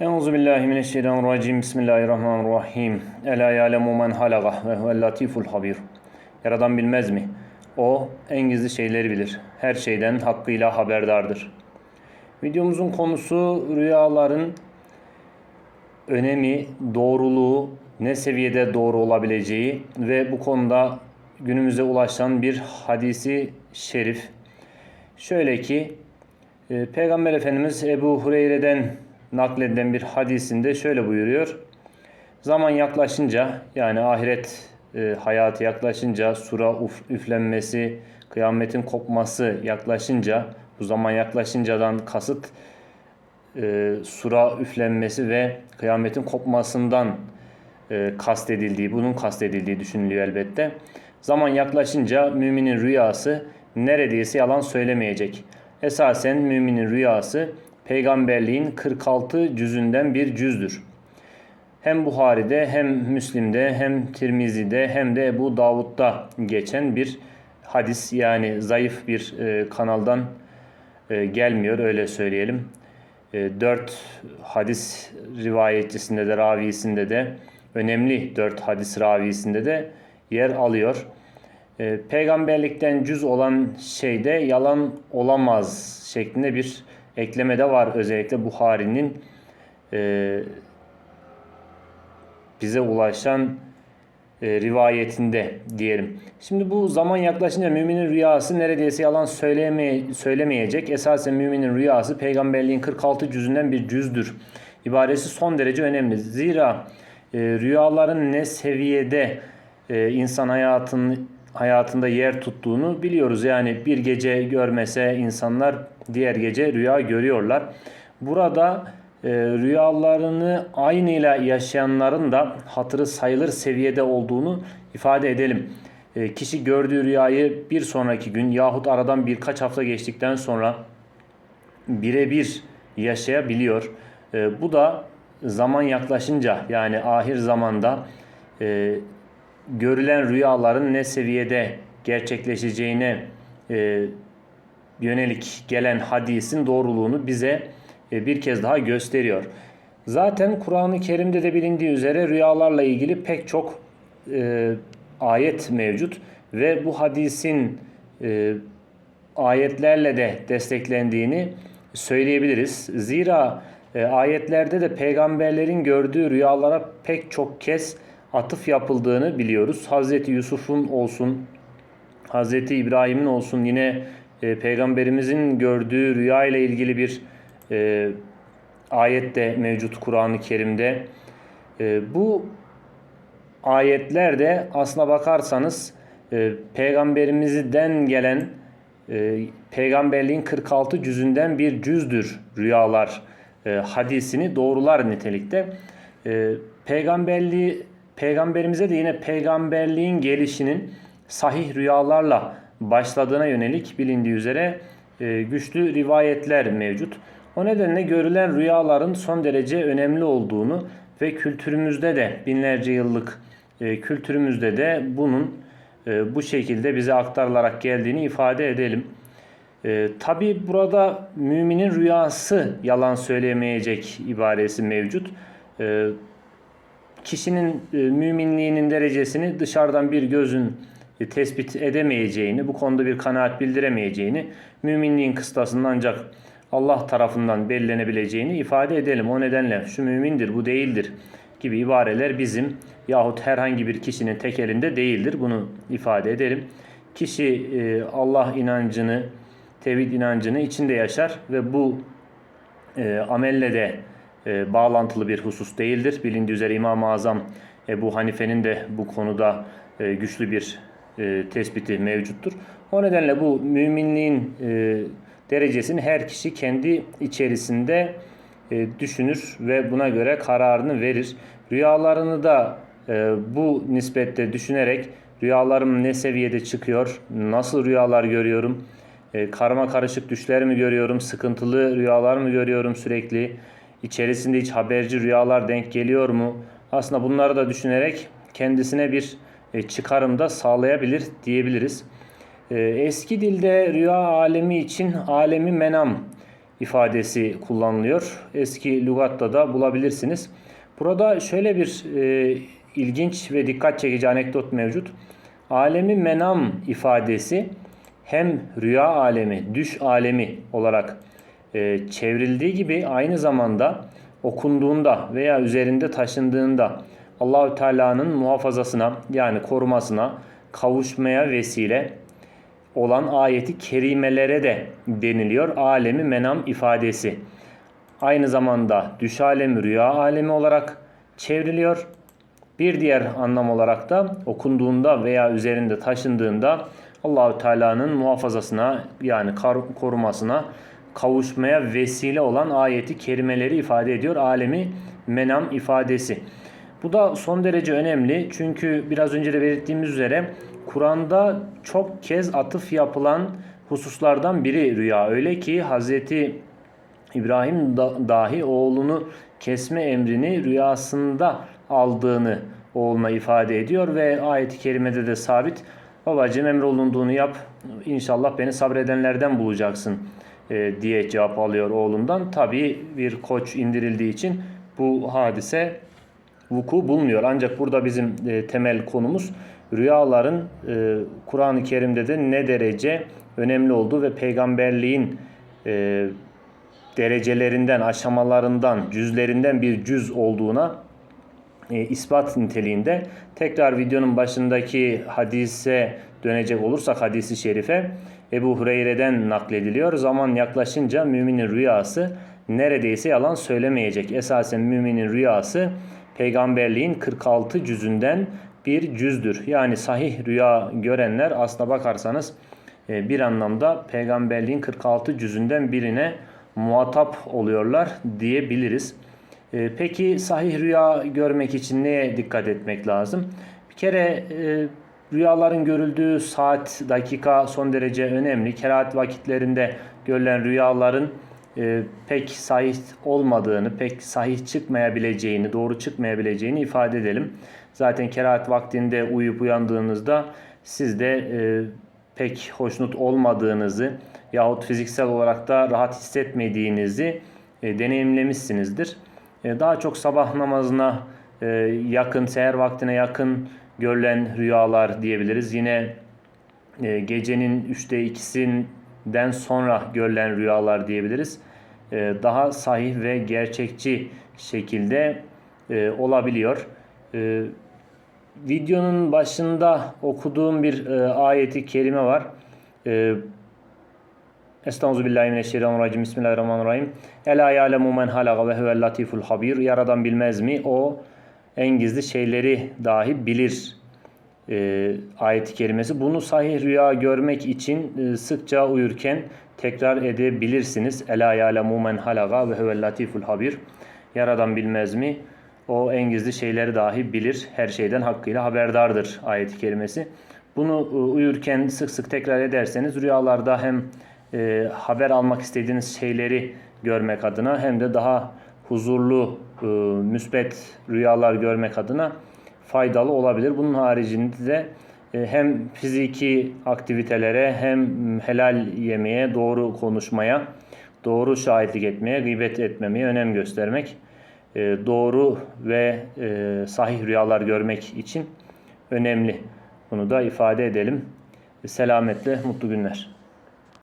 Euzu billahi mineşşeytanirracim. Bismillahirrahmanirrahim. Ela ya'lemu men halaga ve huvel latiful habir. Yaradan bilmez mi? O en gizli şeyleri bilir. Her şeyden hakkıyla haberdardır. Videomuzun konusu rüyaların önemi, doğruluğu, ne seviyede doğru olabileceği ve bu konuda günümüze ulaşan bir hadisi şerif. Şöyle ki e, Peygamber Efendimiz Ebu Hureyre'den nakledilen bir hadisinde şöyle buyuruyor. Zaman yaklaşınca yani ahiret e, hayatı yaklaşınca sura uf- üflenmesi, kıyametin kopması yaklaşınca bu zaman yaklaşıncadan kasıt e, sura üflenmesi ve kıyametin kopmasından e, kastedildiği, bunun kastedildiği düşünülüyor elbette. Zaman yaklaşınca müminin rüyası neredeyse yalan söylemeyecek. Esasen müminin rüyası peygamberliğin 46 cüzünden bir cüzdür. Hem Buhari'de hem Müslim'de hem Tirmizi'de hem de Ebu Davud'da geçen bir hadis yani zayıf bir e, kanaldan e, gelmiyor öyle söyleyelim. E, dört hadis rivayetçisinde de ravisinde de önemli dört hadis ravisinde de yer alıyor. E, peygamberlikten cüz olan şeyde yalan olamaz şeklinde bir ekleme de var özellikle Buhari'nin e, bize ulaşan e, rivayetinde diyelim. Şimdi bu zaman yaklaşınca müminin rüyası neredeyse yalan söyleme, söylemeyecek. Esasen müminin rüyası peygamberliğin 46 cüzünden bir cüzdür. İbaresi son derece önemli. Zira e, rüyaların ne seviyede e, insan hayatının hayatında yer tuttuğunu biliyoruz. Yani bir gece görmese insanlar diğer gece rüya görüyorlar. Burada e, rüyalarını aynıyla yaşayanların da hatırı sayılır seviyede olduğunu ifade edelim. E, kişi gördüğü rüyayı bir sonraki gün yahut aradan birkaç hafta geçtikten sonra birebir yaşayabiliyor. E, bu da zaman yaklaşınca yani ahir zamanda e, görülen rüyaların ne seviyede gerçekleşeceğine e, yönelik gelen hadisin doğruluğunu bize e, bir kez daha gösteriyor. Zaten Kur'an-ı Kerim'de de bilindiği üzere rüyalarla ilgili pek çok e, ayet mevcut ve bu hadisin e, ayetlerle de desteklendiğini söyleyebiliriz. Zira e, ayetlerde de peygamberlerin gördüğü rüyalara pek çok kez atıf yapıldığını biliyoruz. Hazreti Yusuf'un olsun, Hazreti İbrahim'in olsun yine e, peygamberimizin gördüğü rüya ile ilgili bir e, ayet de mevcut Kur'an-ı Kerim'de. E, bu ayetlerde aslına bakarsanız e, peygamberimizden gelen e, peygamberliğin 46 cüzünden bir cüzdür rüyalar e, hadisini doğrular nitelikte. E, peygamberliği peygamberimize de yine peygamberliğin gelişinin sahih rüyalarla başladığına yönelik bilindiği üzere e, güçlü rivayetler mevcut. O nedenle görülen rüyaların son derece önemli olduğunu ve kültürümüzde de binlerce yıllık e, kültürümüzde de bunun e, bu şekilde bize aktarılarak geldiğini ifade edelim. E, Tabi burada müminin rüyası yalan söyleyemeyecek ibaresi mevcut. E, kişinin e, müminliğinin derecesini dışarıdan bir gözün e, tespit edemeyeceğini, bu konuda bir kanaat bildiremeyeceğini, müminliğin kıstasının ancak Allah tarafından belirlenebileceğini ifade edelim. O nedenle şu mümindir, bu değildir gibi ibareler bizim yahut herhangi bir kişinin tek elinde değildir. Bunu ifade edelim. Kişi e, Allah inancını, tevhid inancını içinde yaşar ve bu amelle de e, bağlantılı bir husus değildir. Bilindiği üzere İmam-ı Azam Ebu Hanife'nin de bu konuda e, güçlü bir e, tespiti mevcuttur. O nedenle bu müminliğin e, derecesini her kişi kendi içerisinde e, düşünür ve buna göre kararını verir. Rüyalarını da e, bu nispette düşünerek rüyalarım ne seviyede çıkıyor, nasıl rüyalar görüyorum, e, karma karışık düşler mi görüyorum, sıkıntılı rüyalar mı görüyorum sürekli, içerisinde hiç haberci rüyalar denk geliyor mu? Aslında bunları da düşünerek kendisine bir e, çıkarım da sağlayabilir diyebiliriz. E, eski dilde rüya alemi için alemi menam ifadesi kullanılıyor. Eski lügatta da bulabilirsiniz. Burada şöyle bir e, ilginç ve dikkat çekici anekdot mevcut. Alemi menam ifadesi hem rüya alemi, düş alemi olarak e, çevrildiği gibi aynı zamanda okunduğunda veya üzerinde taşındığında Allahü Teala'nın muhafazasına yani korumasına kavuşmaya vesile olan ayeti kerimelere de deniliyor. Alemi menam ifadesi. Aynı zamanda düş alemi, rüya alemi olarak çevriliyor. Bir diğer anlam olarak da okunduğunda veya üzerinde taşındığında Allahü Teala'nın muhafazasına yani korumasına kavuşmaya vesile olan ayeti kerimeleri ifade ediyor. Alemi menam ifadesi. Bu da son derece önemli çünkü biraz önce de belirttiğimiz üzere Kur'an'da çok kez atıf yapılan hususlardan biri rüya. Öyle ki Hazreti İbrahim da, dahi oğlunu kesme emrini rüyasında aldığını oğluna ifade ediyor ve ayet-i kerimede de sabit babacığım emrolunduğunu yap inşallah beni sabredenlerden bulacaksın e, diye cevap alıyor oğlundan. Tabii bir koç indirildiği için bu hadise vuku bulmuyor. Ancak burada bizim e, temel konumuz rüyaların e, Kur'an-ı Kerim'de de ne derece önemli olduğu ve peygamberliğin e, derecelerinden, aşamalarından, cüzlerinden bir cüz olduğuna ispat niteliğinde. Tekrar videonun başındaki hadise dönecek olursak hadisi şerife Ebu Hureyre'den naklediliyor. Zaman yaklaşınca müminin rüyası neredeyse yalan söylemeyecek. Esasen müminin rüyası peygamberliğin 46 cüzünden bir cüzdür. Yani sahih rüya görenler aslına bakarsanız e, bir anlamda peygamberliğin 46 cüzünden birine muhatap oluyorlar diyebiliriz. E, Peki sahih rüya görmek için neye dikkat etmek lazım? Bir kere e, rüyaların görüldüğü saat, dakika son derece önemli. Kerahat vakitlerinde görülen rüyaların e, pek sahih olmadığını, pek sahih çıkmayabileceğini, doğru çıkmayabileceğini ifade edelim. Zaten kerahat vaktinde uyuyup uyandığınızda siz de e, pek hoşnut olmadığınızı yahut fiziksel olarak da rahat hissetmediğinizi e, deneyimlemişsinizdir. E, daha çok sabah namazına e, yakın, seher vaktine yakın görülen rüyalar diyebiliriz. Yine e, gecenin üçte ikisinden sonra görülen rüyalar diyebiliriz. E, daha sahih ve gerçekçi şekilde e, olabiliyor. E, videonun başında okuduğum bir e, ayeti kerime var. E, Estağfirullah Bismillahirrahmanirrahim. Ela ya'lemu men halaga ve huvel latiful habir. Yaradan bilmez mi? O en gizli şeyleri dahi bilir. E, ayet-i kerimesi. Bunu sahih rüya görmek için e, sıkça uyurken tekrar edebilirsiniz. Ela ya'lemu men halaga ve huvel latiful habir. Yaradan bilmez mi? O en gizli şeyleri dahi bilir. Her şeyden hakkıyla haberdardır ayet-i kerimesi. Bunu e, uyurken sık sık tekrar ederseniz rüyalarda hem e, haber almak istediğiniz şeyleri görmek adına hem de daha huzurlu, e, müsbet rüyalar görmek adına faydalı olabilir. Bunun haricinde de e, hem fiziki aktivitelere hem helal yemeye, doğru konuşmaya, doğru şahitlik etmeye, gıybet etmemeye önem göstermek, e, doğru ve sahih rüyalar görmek için önemli. Bunu da ifade edelim. Selametle, mutlu günler.